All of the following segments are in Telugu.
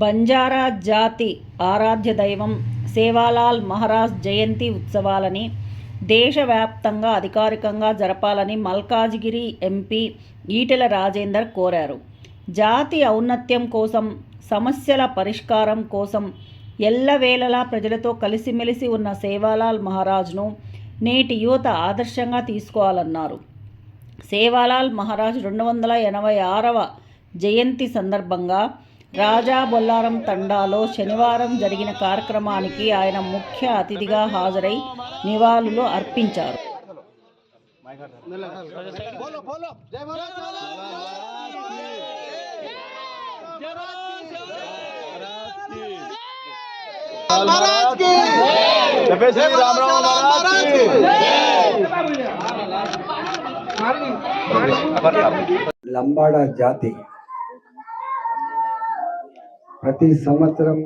బంజారా జాతి ఆరాధ్య దైవం సేవాలాల్ మహారాజ్ జయంతి ఉత్సవాలని దేశవ్యాప్తంగా అధికారికంగా జరపాలని మల్కాజ్గిరి ఎంపీ ఈటెల రాజేందర్ కోరారు. జాతి ఔన్నత్యం కోసం సమస్యల పరిష్కారం కోసం ఎల్లవేళలా ప్రజలతో కలిసిమెలిసి ఉన్న సేవాలాల్ మహారాజ్ను నేటి యువత ఆదర్శంగా తీసుకోవాలన్నారు. సేవాలాల్ మహారాజ్ రెండు వందల ఎనభై ఆరవ జయంతి సందర్భంగా రాజా బొల్లారం తండాలో శనివారం జరిగిన కార్యక్రమానికి ఆయన ముఖ్య అతిథిగా హాజరై నివాళులు అర్పించారు. లంబాడా జాతి ప్రతి సంవత్సరం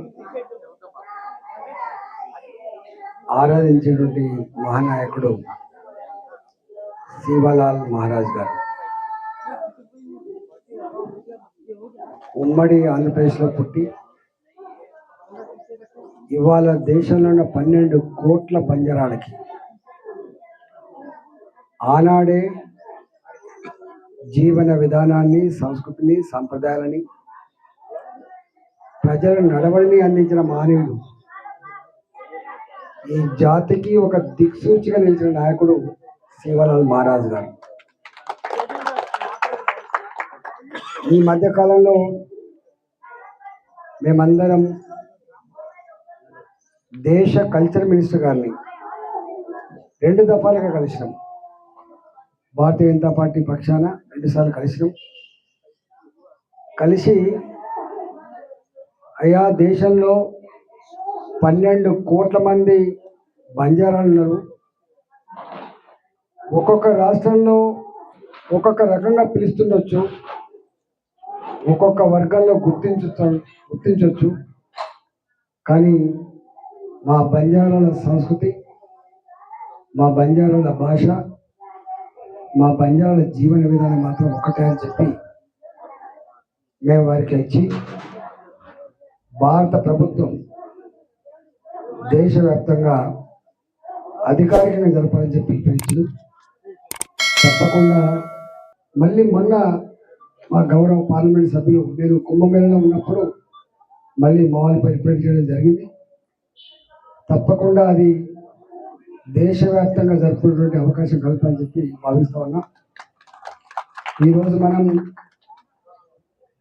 ఆరాధించేటువంటి మహానాయకుడు శివలాల్ మహారాజ్ గారు. ఉమ్మడి ఆంధ్రప్రదేశ్లో పుట్టి ఇవాళ దేశంలో ఉన్న పన్నెండు కోట్ల పంజరాలకి ఆనాడే జీవన విధానాన్ని సంస్కృతిని సంప్రదాయాలని ప్రజల నడవడిని అందించిన మానవుడు ఈ జాతికి ఒక దిక్సూచిగా నిలిచిన నాయకుడు శివలాల్ మహారాజ్ గారు. ఈ మధ్య కాలంలో మేమందరం దేశ కల్చర్ మినిస్టర్ గారిని రెండు దఫాలుగా కలిసినాం. భారతీయ జనతా పార్టీ పక్షాన రెండుసార్లు కలిసినాం. కలిసి అయా దేశంలో పన్నెండు కోట్ల మంది బంజారాలు ఉన్నారు ఒక్కొక్క రాష్ట్రంలో ఒక్కొక్క రకంగా పిలుస్తుండొచ్చు. ఒక్కొక్క వర్గంలో గుర్తించు గుర్తించవచ్చు కానీ మా బంజారాల సంస్కృతి మా బంజారాల భాష మా బంజారాల జీవన విధానం మాత్రం ఒక్కటే అని చెప్పి మేము వారికి ఇచ్చి భారత ప్రభుత్వం దేశవ్యాప్తంగా అధికారికంగా జరపాలని చెప్పి పిలిచింది. తప్పకుండా మళ్ళీ మొన్న మా గౌరవ పార్లమెంట్ సభ్యులు నేను కుంభమేళలో ఉన్నప్పుడు మళ్ళీ మామూలు రిప్రజెంట్ చేయడం జరిగింది. తప్పకుండా అది దేశవ్యాప్తంగా జరుపుకునేటువంటి అవకాశం కలుగుతామని చెప్పి భావిస్తూ ఉన్నా. ఈరోజు మనం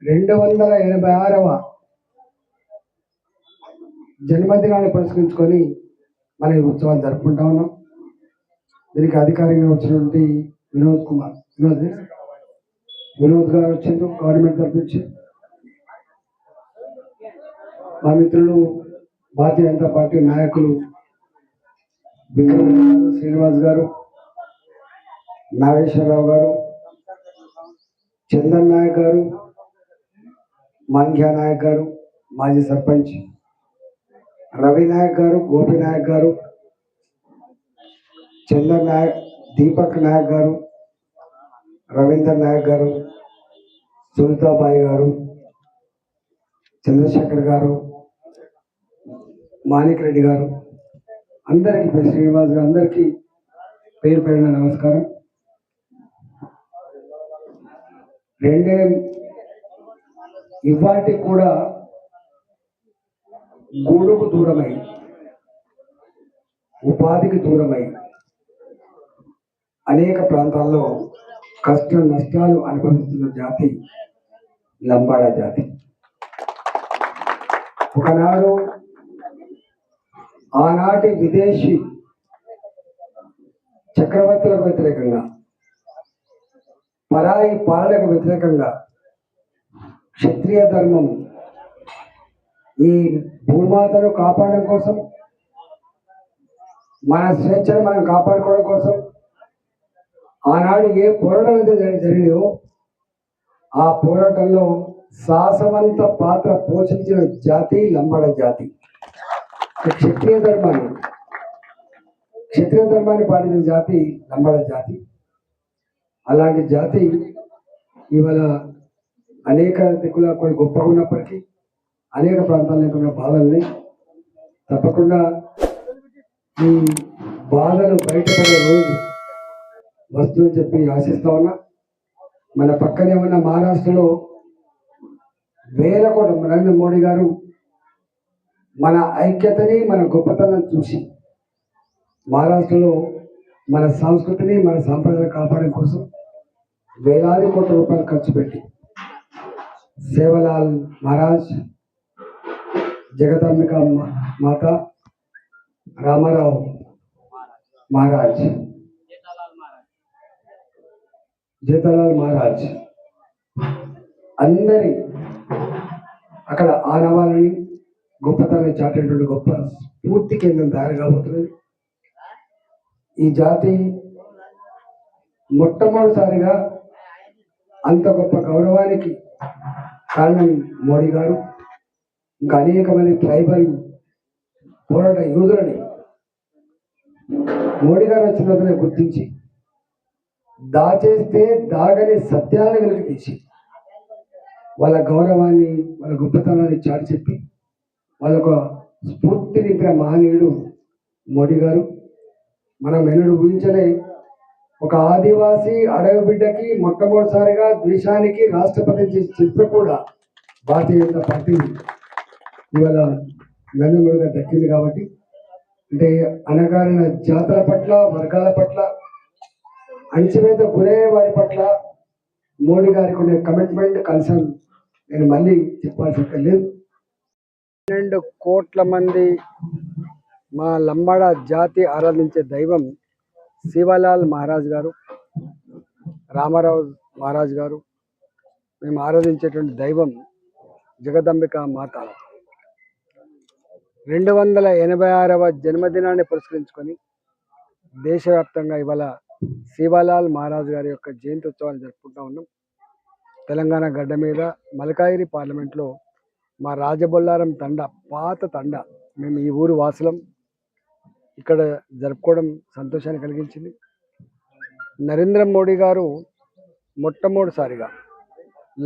రెండు వందల ఎనభై ఆరవ జన్మదినాన్ని పురస్కరించుకొని మన ఈ ఉత్సవాలు జరుపుకుంటా ఉన్నాం. దీనికి అధికారికంగా వచ్చినటువంటి వినోద్ కుమార్. వినోద్ వినోద్ గారు వచ్చిండ్రు గవర్నమెంట్ తరఫు మా మిత్రులు భారతీయ జనతా పార్టీ నాయకులు శ్రీనివాస్ గారు నాగేశ్వరరావు గారు చందన్ నాయక్ గారు మంగ్యా నాయక్ గారు మాజీ సర్పంచ్ రవి నాయక్ గారు గోపి నాయక్ గారు చందర్ నాయక్ దీపక్ నాయక్ గారు రవీందర్ నాయక్ గారు సునీతాబాయి గారు చంద్రశేఖర్ గారు మాణిక్ రెడ్డి గారు అందరికీ శ్రీనివాస్ గారు అందరికీ పేరు పేరున నమస్కారం. రెండే ఇవాటి కూడా గూడుకు దూరమై ఉపాధికి దూరమై అనేక ప్రాంతాల్లో కష్ట నష్టాలు అనుభవిస్తున్న జాతి లంబాడ జాతి. ఒకనాడు ఆనాటి విదేశీ చక్రవర్తులకు వ్యతిరేకంగా పరాయి పాలనకు వ్యతిరేకంగా క్షత్రియ ధర్మం ఈ భూమాతను కాపాడడం కోసం మన స్వేచ్ఛను మనం కాపాడుకోవడం కోసం ఆనాడు ఏ పోరాటం అయితే జరిగిందో ఆ పోరాటంలో సాహసవంత పాత్ర పోషించిన జాతి లంబాడ జాతి. క్షత్రియ ధర్మాన్ని క్షత్రియ ధర్మాన్ని పాటించిన జాతి లంబాడ జాతి. అలాంటి జాతి ఇవాళ అనేక దిక్కుల కొన్ని గొప్పగా ఉన్నప్పటికీ అనేక ప్రాంతాల్లో ఉన్న బాధల్ని తప్పకుండా ఈ బాధలు బయటపడే రోజు వస్తుందని చెప్పి ఆశిస్తా ఉన్నా. మన పక్కనే ఉన్న మహారాష్ట్రలో వేల కోట్ల నరేంద్ర మోడీ గారు మన ఐక్యతని మన గొప్పతనం చూసి మహారాష్ట్రలో మన సంస్కృతిని మన సాంప్రదాయాలు కాపాడడం కోసం వేలాది కోట్ల రూపాయలు ఖర్చు పెట్టి సేవలాల్ మహారాజ్ జగదాంబిక మాత రామారావు మహారాజ్. జీతాలాల్ మహారాజ్. అందరి అక్కడ ఆనవాలని గొప్పతనం చాటేటువంటి గొప్ప స్ఫూర్తి కేంద్రం తయారు కాబోతున్నది. ఈ జాతి మొట్టమొదటిసారిగా అంత గొప్ప గౌరవానికి కారణం మోడీ గారు. ఇంకా అనేక మంది ట్రైబల్ పోరాట యోధులని మోడీ గారు వచ్చిన గుర్తించి దాచేస్తే దాగని సత్యాలను వెలికి వాళ్ళ గౌరవాన్ని వాళ్ళ గొప్పతనాన్ని చాటి చెప్పి వాళ్ళొక స్ఫూర్తి నింపిన మహనీయుడు మోడీ గారు. మనం ఎన్నడూ ఊహించలే ఒక ఆదివాసీ అడవి బిడ్డకి మొట్టమొదటిసారిగా దేశానికి రాష్ట్రపతి చేసిన కూడా భారతీయ జనతా పార్టీ ఇవాళ నలుగురుగా దక్కింది కాబట్టి అంటే అనగారిన జాతర పట్ల వర్గాల పట్ల అణచివేత గురయ్యే వారి పట్ల మోడీ గారికి ఉండే కమిట్మెంట్ కన్సర్న్ నేను మళ్ళీ చెప్పాల్సి లేదు. పన్నెండు కోట్ల మంది మా లంబాడ జాతి ఆరాధించే దైవం శివలాల్ మహారాజ్ గారు రామారావు మహారాజ్ గారు. మేము ఆరాధించేటువంటి దైవం జగదంబిక మాత రెండు వందల ఎనభై ఆరవ జన్మదినాన్ని పురస్కరించుకొని దేశవ్యాప్తంగా ఇవాళ శివలాల్ మహారాజ్ గారి యొక్క జయంతి ఉత్సవాన్ని జరుపుకుంటా ఉన్నాం. తెలంగాణ గడ్డ మీద మలకాయిరి పార్లమెంట్లో మా రాజబొల్లారం తండ పాత తండ. మేము ఈ ఊరు వాసులం. ఇక్కడ జరుపుకోవడం సంతోషాన్ని కలిగించింది. నరేంద్ర మోడీ గారు మొట్టమొదటిసారిగా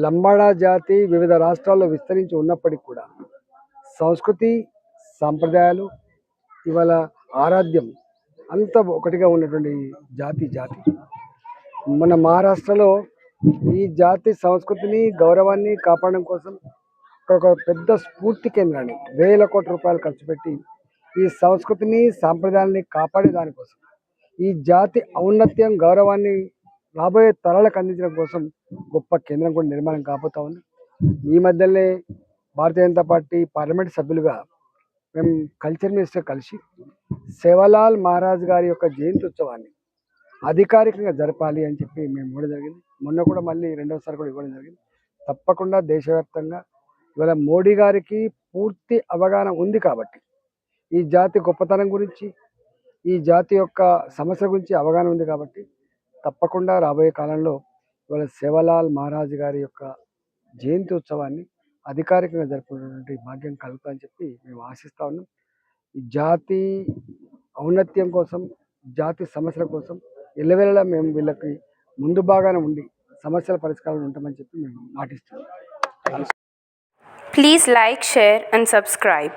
లంబాడా జాతి వివిధ రాష్ట్రాల్లో విస్తరించి ఉన్నప్పటికీ కూడా సంస్కృతి సాంప్రదాయాలు ఇవాళ ఆరాధ్యం అంత ఒకటిగా ఉన్నటువంటి జాతి జాతి. మన మహారాష్ట్రలో ఈ జాతి సంస్కృతిని గౌరవాన్ని కాపాడడం కోసం ఒక పెద్ద స్ఫూర్తి కేంద్రాన్ని వేల కోట్ల రూపాయలు ఖర్చు పెట్టి ఈ సంస్కృతిని సాంప్రదాయాన్ని కాపాడే దానికోసం ఈ జాతి ఔన్నత్యం గౌరవాన్ని రాబోయే తరాలకు అందించడం కోసం గొప్ప కేంద్రం కూడా నిర్మాణం కాబోతా ఉంది. ఈ మధ్యనే భారతీయ జనతా పార్టీ పార్లమెంట్ సభ్యులుగా మేము కల్చర్ మినిస్టర్ కలిసి సేవలాల్ మహారాజ్ గారి యొక్క జయంతి ఉత్సవాన్ని అధికారికంగా జరపాలి అని చెప్పి మేము ఇవ్వడం జరిగింది. మొన్న కూడా మళ్ళీ రెండోసారి కూడా ఇవ్వడం జరిగింది. తప్పకుండా దేశవ్యాప్తంగా ఇవాళ మోడీ గారికి పూర్తి అవగాహన ఉంది కాబట్టి ఈ జాతి గొప్పతనం గురించి ఈ జాతి యొక్క సమస్య గురించి అవగాహన ఉంది కాబట్టి తప్పకుండా రాబోయే కాలంలో ఇవాళ సేవలాల్ మహారాజ్ గారి యొక్క జయంతి ఉత్సవాన్ని అధికారికంగా జరుపుకునేటువంటి భాగ్యం కలుగుతుందని చెప్పి మేము ఆశిస్తా ఉన్నాం. ఈ జాతి ఔన్నత్యం కోసం జాతి సమస్యల కోసం ఎల్లవేళలా మేము వీళ్ళకి ముందు బాగానే ఉండి సమస్యల పరిష్కారం ఉంటామని చెప్పి మేము మాటిస్తున్నాం. Please like share and subscribe